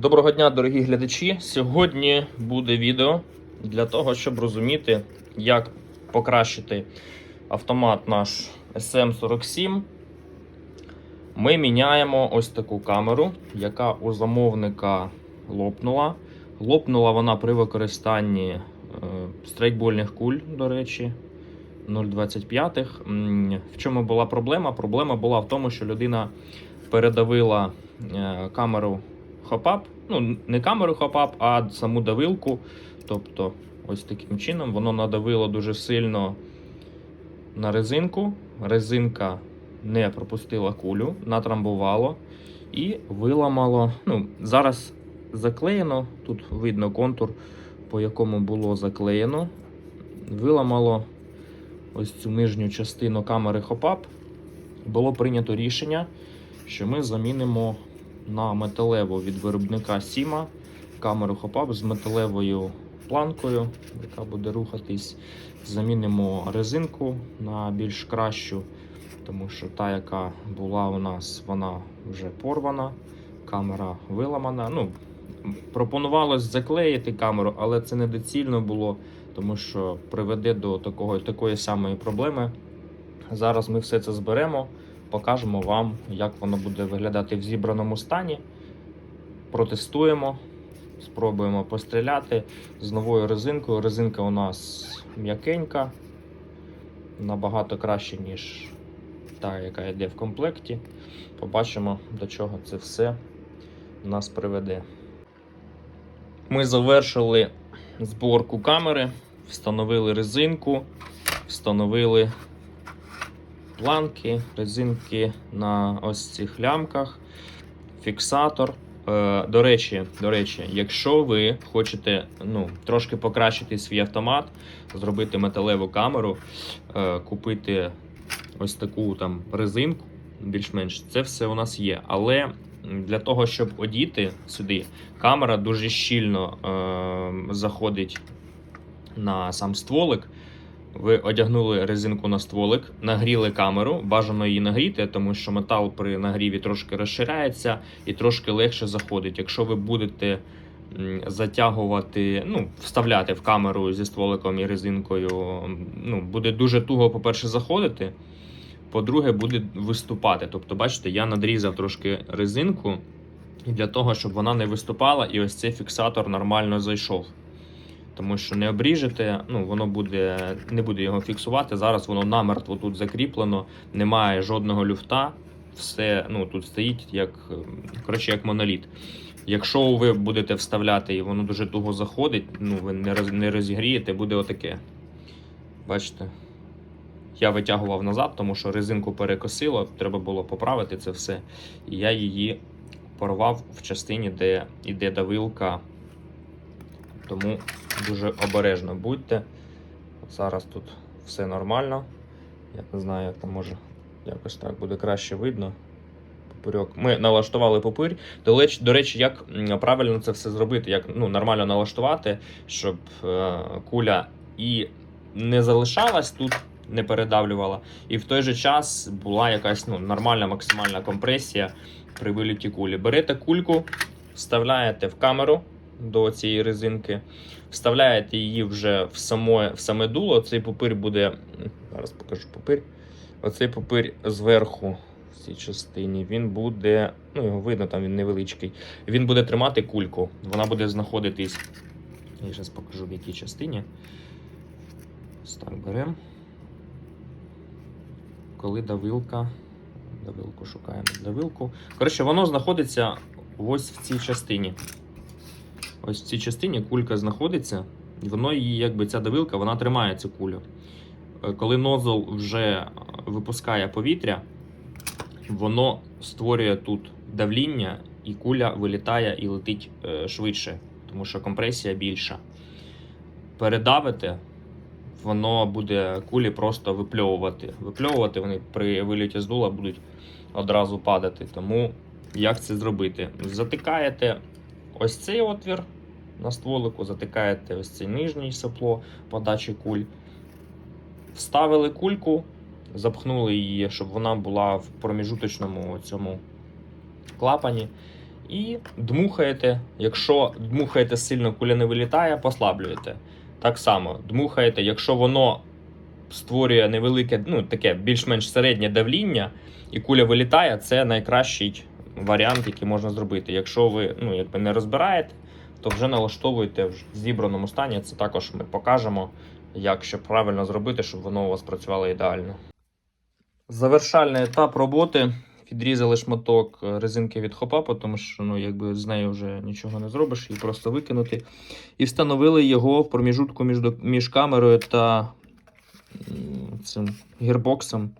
Доброго дня, дорогі глядачі. Сьогодні буде відео для того, щоб розуміти, як покращити автомат наш SM47. Ми міняємо ось таку камеру, яка у замовника лопнула. Лопнула вона при використанні е, страйкбольних куль, до речі, 0,25. В чому була проблема? Проблема була в тому, що людина передавила е, камеру хопап. Ну, не камеру хопап, а саму давилку. Тобто, ось таким чином воно надавило дуже сильно на резинку. Резинка не пропустила кулю, натрамбувало і виламало. Ну, зараз заклеєно. Тут видно контур, по якому було заклеєно. Виламало ось цю нижню частину камери хопап. Було прийнято рішення, що ми замінимо на металеву від виробника Сіма камеру хопап з металевою планкою, яка буде рухатись. Замінимо резинку на більш кращу, тому що та, яка була у нас, вона вже порвана, камера виламана. Ну, пропонувалось заклеїти камеру, але це недоцільно було, тому що приведе до такого, такої самої проблеми. Зараз ми все це зберемо, покажемо вам, як воно буде виглядати в зібраному стані. Протестуємо, спробуємо постріляти з новою резинкою. Резинка у нас м'якенька, набагато краще, ніж та, яка йде в комплекті. Побачимо, до чого це все нас приведе. Ми завершили зборку камери, встановили резинку, встановили планки, резинки на ось цих лямках, фіксатор. Е, До речі, до речі, якщо ви хочете ну, трошки покращити свій автомат, зробити металеву камеру, е, купити ось таку там резинку, більш-менш, це все у нас є. Але для того, щоб одіти сюди, камера дуже щільно е, заходить на сам стволик. Ви одягнули резинку на стволик, нагріли камеру, бажано її нагріти, тому що метал при нагріві трошки розширяється і трошки легше заходить. Якщо ви будете затягувати, ну, вставляти в камеру зі стволиком і резинкою, ну, буде дуже туго, по-перше, заходити. По-друге, буде виступати. Тобто, бачите, я надрізав трошки резинку для того, щоб вона не виступала, і ось цей фіксатор нормально зайшов. Тому що не обріжете, ну воно буде, не буде його фіксувати. Зараз воно намертво тут закріплено, немає жодного люфта. Все ну, тут стоїть як, коротше, як моноліт. Якщо ви будете вставляти і воно дуже туго заходить, ну ви не, роз, не розігрієте, буде отаке. Бачите? Я витягував назад, тому що резинку перекосило, треба було поправити це все. І я її порвав в частині, де йде давилка. Тому дуже обережно будьте. Зараз тут все нормально. Я не знаю, як там може якось так буде краще видно. Попирьок. Ми налаштували попир. До речі, як правильно це все зробити, як ну, нормально налаштувати, щоб е, куля і не залишалась тут, не передавлювала, і в той же час була якась ну, нормальна максимальна компресія при виліті кулі. Берете кульку, вставляєте в камеру до цієї резинки, вставляєте її вже в саме, в саме дуло. Цей пупир буде. Зараз покажу пупир. Оцей пупир зверху в цій частині він буде. Ну, його видно, там він невеличкий. Він буде тримати кульку. Вона буде знаходитись. Я зараз покажу в якій частині. Ось так беремо. Коли давилка. Давилку шукаємо. Давилку. Коротше, воно знаходиться ось в цій частині. Ось в цій частині кулька знаходиться, воно її, якби ця давилка, вона тримає цю кулю. Е, Коли нозл вже е, випускає повітря, воно створює тут давління, і куля вилітає і летить е, швидше, тому що компресія більша. Передавите, воно буде кулі просто випльовувати. Випльовувати вони при виліті з дула будуть одразу падати. Тому як це зробити? Затикаєте ось цей отвір на стволику, затикаєте ось цей нижній сопло подачі куль. Вставили кульку, запхнули її, щоб вона була в проміжуточному цьому клапані. і дмухаєте. Якщо дмухаєте сильно, куля не вилітає, послаблюєте. Так само дмухаєте, якщо воно створює невелике, ну таке більш-менш середнє давління, і куля вилітає, це найкращий варіант, який можна зробити. Якщо ви ну, якби не розбираєте, то вже налаштовуйте в зібраному стані. Це також ми покажемо, як що правильно зробити, щоб воно у вас працювало ідеально. Завершальний етап роботи. Відрізали шматок е, резинки від хопапу, тому що ну, якби з нею вже нічого не зробиш, її просто викинути. І встановили його в проміжутку між, між камерою та цим гірбоксом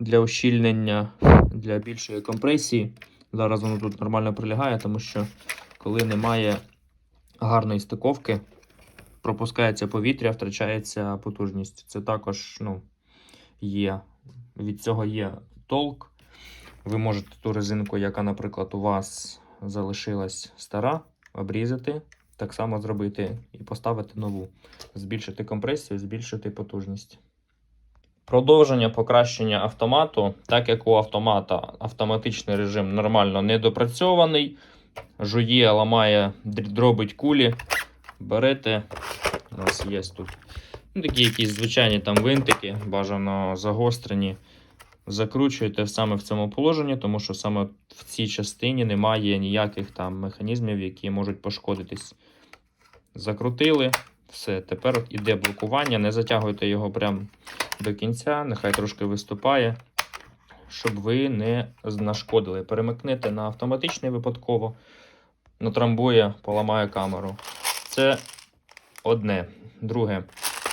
для ущільнення, для більшої компресії. Зараз воно тут нормально прилягає, тому що коли немає гарної стиковки, пропускається повітря, втрачається потужність. Це також ну, є. Від цього є толк. Ви можете ту резинку, яка, наприклад, у вас залишилась стара, обрізати, так само зробити і поставити нову, збільшити компресію, збільшити потужність. Продовження покращення автомату, так як у автомата автоматичний режим нормально недопрацьований, жує, ламає, дробить кулі. Берете, у нас є тут ну, такі якісь звичайні там винтики, бажано загострені. Закручуєте саме в цьому положенні, тому що саме в цій частині немає ніяких там механізмів, які можуть пошкодитись. Закрутили, все, тепер іде блокування, не затягуйте його прямо до кінця, нехай трошки виступає, щоб ви не нашкодили. Перемикнете на автоматичний випадково, натрамбує, поламає камеру. Це одне. Друге,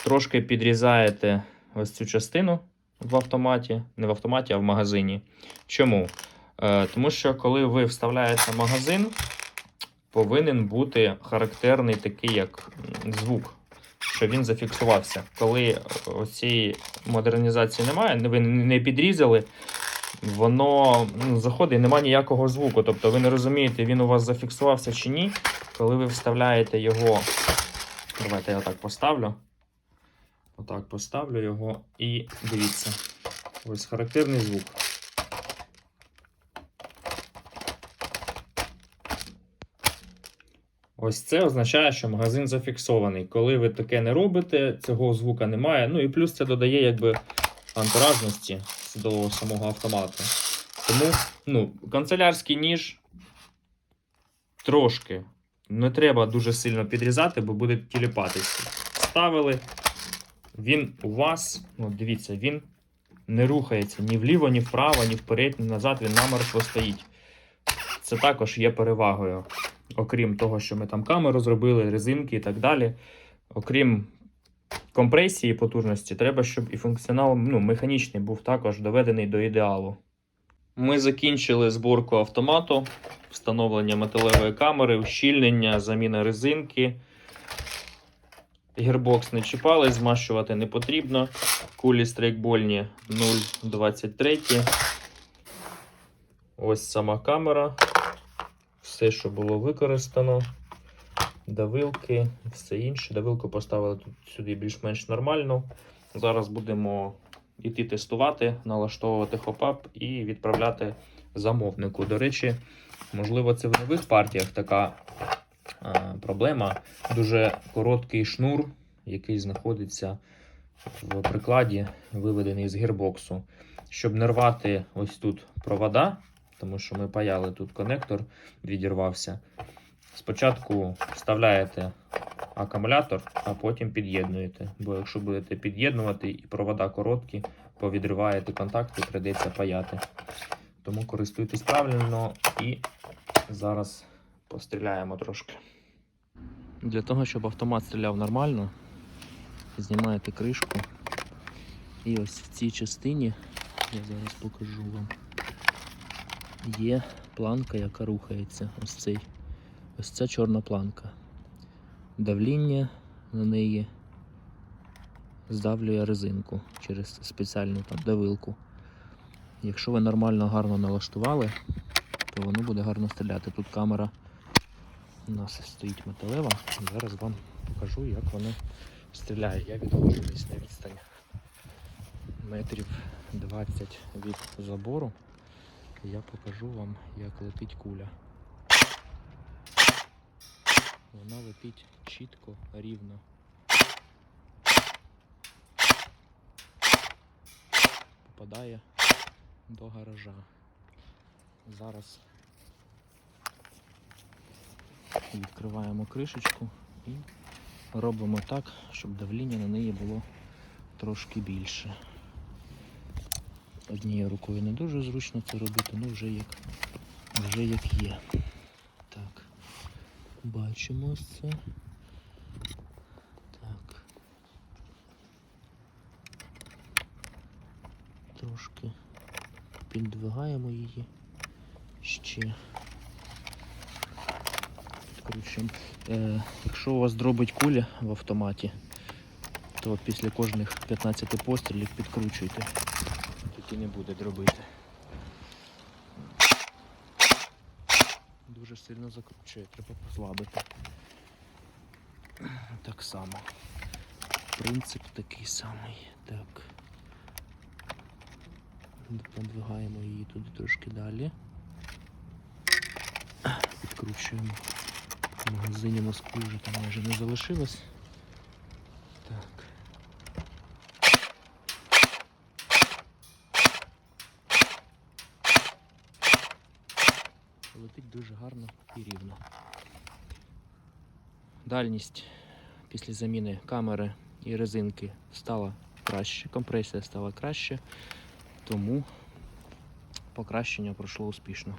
трошки підрізаєте ось цю частину в автоматі, не в автоматі, а в магазині. Чому? Е, тому що коли ви вставляєте магазин, повинен бути характерний такий, як звук, що він зафіксувався. Коли цієї модернізації немає, ви не підрізали, воно ну, заходить немає ніякого звуку. Тобто ви не розумієте, він у вас зафіксувався чи ні. Коли ви вставляєте його. Давайте я так поставлю. Отак поставлю його і дивіться. Ось характерний звук. Ось це означає, що магазин зафіксований. Коли ви таке не робите, цього звука немає. Ну і плюс це додає якби антуражності до самого автомату. Тому ну, канцелярський ніж трошки не треба дуже сильно підрізати, бо буде тіліпатися. Ставили, він у вас, ну дивіться, він не рухається ні вліво, ні вправо, ні вперед, ні назад, він намертво стоїть. Це також є перевагою. Окрім того, що ми там камеру зробили, резинки і так далі. Окрім компресії потужності, треба, щоб і функціонал ну, механічний був також доведений до ідеалу. Ми закінчили зборку автомату, встановлення металевої камери, ущільнення, заміна резинки. Гірбокс не чіпали, змащувати не потрібно. Кулі стрейкбольні 0,23. Ось сама камера. Все, що було використано. Давилки, все інше. Давилку поставили тут сюди більш-менш нормально. Зараз будемо іти тестувати, налаштовувати хопап і відправляти замовнику. До речі, можливо, це в нових партіях така а, проблема. Дуже короткий шнур, який знаходиться в прикладі, виведений з гірбоксу. Щоб не рвати ось тут провода, тому що ми паяли тут конектор, відірвався. Спочатку вставляєте акумулятор, а потім під'єднуєте. Бо якщо будете під'єднувати і провода короткі, повідриваєте контакти, прийдеться паяти. Тому користуйтесь правильно і зараз постріляємо трошки. Для того, щоб автомат стріляв нормально, знімаєте кришку. І ось в цій частині, я зараз покажу вам, є планка, яка рухається. Ось цей. Ось ця чорна планка. Давління на неї здавлює резинку через спеціальну там давилку. Якщо ви нормально гарно налаштували, то воно буде гарно стріляти. Тут камера у нас стоїть металева. Зараз вам покажу, як воно стріляє. Я відходжу десь на відстань метрів 20 від забору. Я покажу вам, як летить куля. Вона летить чітко, рівно. Попадає до гаража. Зараз відкриваємо кришечку і робимо так, щоб давління на неї було трошки більше. Однією рукою не дуже зручно це робити, ну вже як, вже як є. Так, бачимо ось це. Так. Трошки піддвигаємо її ще. Підкручуємо. Е, якщо у вас дробить куля в автоматі, то після кожних 15 пострілів підкручуйте. Тоді не буде дробити. Дуже сильно закручує, треба послабити. Так само. Принцип такий самий. Так. Подвигаємо її туди трошки далі. Підкручуємо. В магазині морську вже там майже не залишилось. Так. Летить дуже гарно і рівно. Дальність після заміни камери і резинки стала краще, компресія стала краще, тому покращення пройшло успішно.